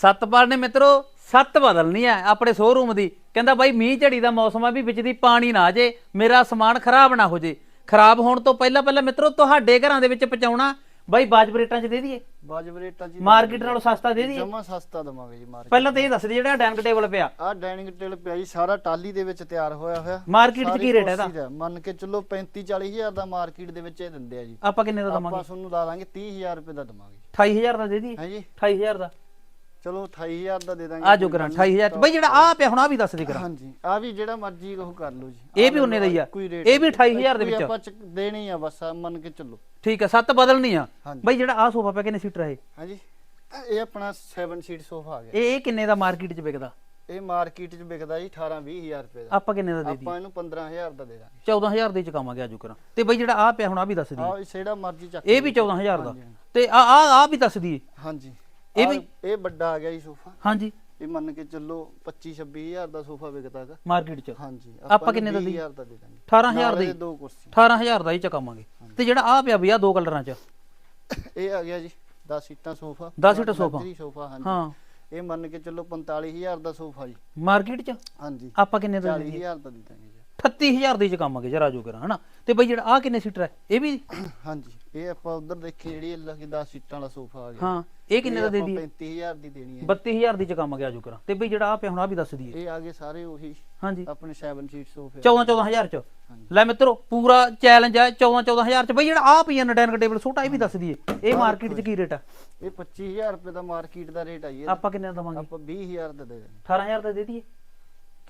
ਸਤਪਾਲ ਨੇ ਮਿੱਤਰੋ ਸੱਤ ਬਦਲਣੀ ਆ ਆਪਣੇ ਸ਼ੋਰੂਮ ਦੀ। ਕਹਿੰਦਾ ਬਾਈ ਮੀਂਹ ਝੜੀ ਦਾ ਮੌਸਮ ਆ ਵੀ ਵਿੱਚ ਦੀ ਪਾਣੀ ਨਾ ਆ ਜੇ ਮੇਰਾ ਸਮਾਨ ਖਰਾਬ ਨਾ ਹੋ ਜੇ। ਖਰਾਬ ਹੋਣ ਤੋਂ ਪਹਿਲਾਂ ਪਹਿਲਾਂ ਮਿੱਤਰੋ ਤੁਹਾਡੇ ਘਰਾਂ ਦੇ ਵਿੱਚ ਪਹੁੰਚਾਉਣਾ। ਬਾਈ ਬਾਜਬ ਰੇਟਾਂ 'ਚ ਦੇ ਦਈਏ। ਰੇਟਾਂ ਜੀ ਮਾਰਕੀਟ ਨਾਲੋਂ ਸਸਤਾ ਦੇ ਦਈਏ। ਜਮਾ ਸਸਤਾ ਦਵਾਂਗੇ ਜੀ ਮਾਰਕੀਟ ਪਹਿਲਾਂ ਤਾਂ ਇਹ ਦੱਸ ਦੇ ਜਿਹੜਾ ਡਾਈਨਿੰਗ ਟੇਬਲ ਪਿਆ। ਆ ਡਾਈਨਿੰਗ ਟੇਬਲ ਪਿਆ ਜੀ ਸਾਰਾ ਟਾਲੀ ਦੇ ਵਿੱਚ ਤਿਆਰ ਹੋਇਆ ਹੋਇਆ। ਮਾਰਕੀਟ 'ਚ ਕੀ ਰੇਟ ਹੈ ਇਹਦਾ? ਮੰਨ ਕੇ ਚੱਲੋ 35 40 ਹਜ਼ਾਰ ਦਾ ਮਾਰਕੀਟ ਦੇ ਵਿੱਚ ਇਹ ਦਿੰਦੇ ਆ ਜੀ। ਆਪਾਂ ਕਿੰਨੇ ਦਾ ਦਵਾਂਗੇ? ਆਪਾਂ ਤੁਹਾਨੂੰ ਲਾ ਦਾਂਗੇ 30000 ਰੁਪਏ ਦਾ ਦਵਾਂਗੇ 28000 ਦਾ ਦੇ ਦਈਏ। ਹੈ ਜੀ? 28000 ਦਾ। ਚਲੋ 28000 ਦਾ ਦੇ ਦਾਂਗੇ ਆ ਜੋ ਕਰਾਂ 28000 ਚ। ਬਾਈ ਜਿਹੜਾ ਆ ਪਿਆ ਹੁਣ ਆ ਵੀ ਦੱਸ ਦੇ ਕਰਾਂ ਹਾਂਜੀ ਆ ਵੀ ਜਿਹੜਾ ਮਰਜ਼ੀ ਉਹ ਕਰ ਲਓ ਜੀ। ਇਹ ਵੀ ਉਨੇ ਦਾ ਹੀ ਆ। ਇਹ ਵੀ 28000 ਦੇ ਵਿੱਚ ਆਪਾਂ ਚ- ਦੇਣੀ ਆ ਬਸ ਆ ਮੰਨ ਕੇ ਚੱਲੋ। ਠੀਕ ਹੈ ਸੱਤ ਬਦਲਣੀ ਆ। ਬਾਈ ਜਿਹੜਾ ਆ ਸੋਫਾ ਪਿਆ ਕਿੰਨੇ ਸੀਟਰ ਹੈ? ਹਾਂਜੀ ਇਹ ਆਪਣਾ 7 ਸੀਟ ਸੋਫਾ ਆ ਗਿਆ। ਇਹ ਕਿੰਨੇ ਦਾ ਮਾਰਕੀਟ 'ਚ ਵਿਕਦਾ? ਇਹ ਮਾਰਕੀਟ 'ਚ ਵਿਕਦਾ ਜੀ 18 20000 ਰੁਪਏ ਦਾ। ਆਪਾਂ ਕਿੰਨੇ ਦਾ ਦੇ ਦਈਏ? ਆਪਾਂ ਇਹਨੂੰ 15000 ਦਾ ਦੇ ਦਾਂਗੇ। 14000 ਦੇ ਚ ਕਮਾਂਗੇ ਆਜੂ ਕਰਾਂ ਤੇ ਬਾਈ ਜਿਹੜਾ ਆ ਪਿਆ ਹੁਣ ਆ ਵੀ ਦੱਸ ਦਈਏ। ਆ ਜਿਹੜਾ ਮਰਜ਼ੀ ਚੱਕ ਇਹ ਵੀ 14000 ਦਾ। ਤੇ ਆ ਆ ਆ ਵੀ ਦੱਸ ਦਈਏ। ਹਾਂਜੀ। ਇਹ ਵੀ- ਵੀ ਇਹ ਵੱਡਾ ਆ ਗਿਆ ਜੀ ਸੋਫਾ। ਹਾਂਜੀ। ਇਹ ਮੰਨ ਕੇ ਚੱਲੋ 25 26000 ਦਾ ਸੋਫਾ ਵਿਕਦਾ ਹੈਗਾ ਮਾਰਕੀਟ 'ਚ। ਹਾਂਜੀ ਆਪਾਂ ਕਿੰਨੇ ਦਾ ਦੀ? 20000 ਦਾ ਦੇ ਦਾਂਗੇ। 18000 ਨਾਲ ਦਾ ਇਹਦੇ ਹੀ ਦੋ ਕੁਰਸੀ 18000 ਦਾ ਹੀ ਚ ਕਮਾਂਗੇ ਤੇ ਜਿਹੜਾ ਆ ਪਿਆ ਆ ਦੋ ਕਲਰਾਂ 'ਚ। ਇਹ ਆ ਗਿਆ ਜੀ 10 ਸੀਟਾਂ ਸੋਫਾ। 10 ਸੀਟਾਂ ਸੋਫਾ। luxury ਸੋਫਾ ਹਾਂਜੀ। ਹਾਂ। ਇਹ ਮੰਨ ਕੇ ਚੱਲੋ 45000 ਦਾ ਸੋਫਾ ਜੀ। ਮਾਰਕੀਟ 'ਚ? ਹਾਂਜੀ। ਆਪਾਂ ਕਿੰਨੇ ਦਾ ਦੇ ਦਈਏ? 40000 ਦਾ ਦੇ ਦਾਂਗੇ ਜੀ। 38000 ਦੇ ਚ ਕਮਾਂਗੇ ਜਰਾ ਜੋ ਕਰਾਂ ਹਨਾ? ਤੇ ਬਈ ਜਿਹੜਾ ਆ ਕਿੰਨੇ ਸੀਟਰ ਹੈ? ਇਹ ਵੀ ਹਾਂਜੀ ਇਹ ਆਪਾਂ ਉਧਰ ਦੇਖੀ ਜਿਹੜੀ ਇਹ ਲੱਗੀ 10 ਸੀਟਾਂ ਵਾਲਾ ਸੋਫਾ ਆ ਗਿਆ। ਹਾਂ ਇਹ ਕਿੰਨੇ ਦਾ ਦੇ ਦਈਏ? 35000 ਦੀ ਦੇਣੀ ਹੈ 32000 ਦੀ ਚ ਕਮਾਂਗੇ ਆਜੂ ਕਰਾਂ। ਤੇ ਬਈ ਜਿਹੜਾ ਆ ਪਿਆ ਹੁਣ ਆ ਵੀ ਦੱਸ ਦਈਏ। ਇਹ ਆ ਗਏ ਸਾਰੇ ਉਹੀ ਹਾਂਜੀ। ਆਪਣੇ 7 ਸੀਟ ਸੋਫੇ 14 14000 ਚ। ਲੈ ਮਿੱਤਰੋ ਪੂਰਾ ਚੈਲੰਜ ਹੈ 14 14000 ਚ। ਬਈ ਜਿਹੜਾ ਆ ਪਈ ਡਾਈਨਿੰਗ ਟੇਬਲ ਛੋਟਾ ਇਹ ਵੀ ਦੱਸ ਦਈਏ। ਇਹ ਮਾਰਕੀਟ 'ਚ ਕੀ ਰੇਟ ਆ? ਇਹ 25000 ਰੁਪਏ ਦਾ ਮਾਰਕੀਟ ਦਾ ਰੇਟ ਆਈ ਹੈ ਆਪਾਂ ਕਿੰਨੇ ਦਾ ਦਵਾਂਗੇ? ਆਪਾਂ 20000 ਦਾ ਦੇ ਦੇਣੀ 18000 ਦਾ ਦੇ ਦਈਏ।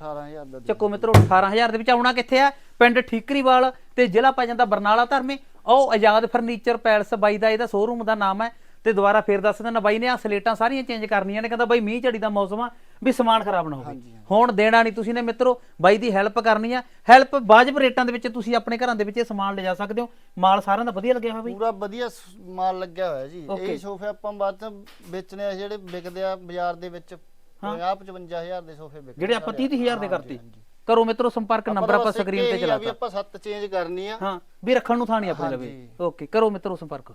18000 ਦਾ ਦੇ ਚੱਕੋ ਮਿੱਤਰੋ 18000 ਦੇ ਵਿੱਚ ਆਉਣਾ ਕਿੱਥੇ ਆ? ਪਿੰਡ ਠੀਕਰੀਵਾਲ ਤੇ ਜ਼ਿਲ੍ਹਾ ਪੈ ਜਾਂਦਾ ਬਰਨਾਲਾ ਧਰਮੇ। ਉਹ ਆਜ਼ਾਦ ਫਰਨੀਚਰ ਪੈਲਸ ਬਾਈ ਦਾ ਇਹਦਾ ਸ਼ੋਰੂਮ ਦਾ ਨਾਮ ਹੈ ਤੇ ਦੁਬਾਰਾ ਫੇਰ ਦੱਸ ਦਿੰਦਾ ਬਾਈ ਨੇ ਆ ਸਲੇਟਾਂ ਸਾਰੀਆਂ ਚੇਂਜ ਕਰਨੀਆਂ ਨੇ ਕਹਿੰਦਾ ਬਾਈ ਮੀਂਹ ਝੜੀ ਦਾ ਮੌਸਮ ਆ ਵੀ ਸਮਾਨ ਖਰਾਬ ਨਾ ਹੋਵੇ। ਹੁਣ ਦੇਣਾ ਨਹੀਂ ਤੁਸੀਂ ਨੇ ਮਿੱਤਰੋ ਬਾਈ ਦੀ ਹੈਲਪ ਕਰਨੀ ਆ। ਹੈਲਪ ਵਾਜਬ ਰੇਟਾਂ ਦੇ ਵਿੱਚ ਤੁਸੀਂ ਆਪਣੇ ਘਰਾਂ ਦੇ ਵਿੱਚ ਇਹ ਸਮਾਨ ਲਿਜਾ ਸਕਦੇ ਹੋ। ਮਾਲ ਸਾਰਿਆਂ ਦਾ ਵਧੀਆ ਲੱਗਿਆ ਹੋਇਆ ਬਾਈ। ਪੂਰਾ ਵਧੀਆ ਸ- ਮਾਲ ਲੱਗਿਆ ਹੋਇਆ ਜੀ। Okay. ਇਹ ਸੋਫੇ ਆਪਾਂ ਬਾਅਦ ਚ ਵੇਚਣੇ ਆ ਜਿਹੜੇ ਵਿਕਦੇ ਆ ਬਾਜ਼ਾਰ ਦੇ ਵਿੱਚ। 50 55000 ਦੇ ਸੋਫੇ ਵਿਕਦੇ ਜਿਹੜੇ ਆਪਾਂ 30 ਹਜ਼ਾਰ ਦੇ ਕਰਤੇ। ਕਰੋ ਮਿੱਤਰੋ ਸੰਪਰਕ ਨੰਬਰ ਆਪਾਂ ਸਕਰੀਨ ਤੇ ਵੀ ਚਲਾਤਾ ਆਪਾਂ ਸੱਤ ਚੇਂਜ ਕਰਨੀ ਆ। ਹਾਂ ਵੀ ਰੱਖਣ ਨੂੰ ਥਾਂ ਨਹੀਂ ਆਪਣੇ ਲਵੇ। ਓਕੇ ਕਰੋ ਮਿੱਤਰੋ ਸੰਪਰਕ।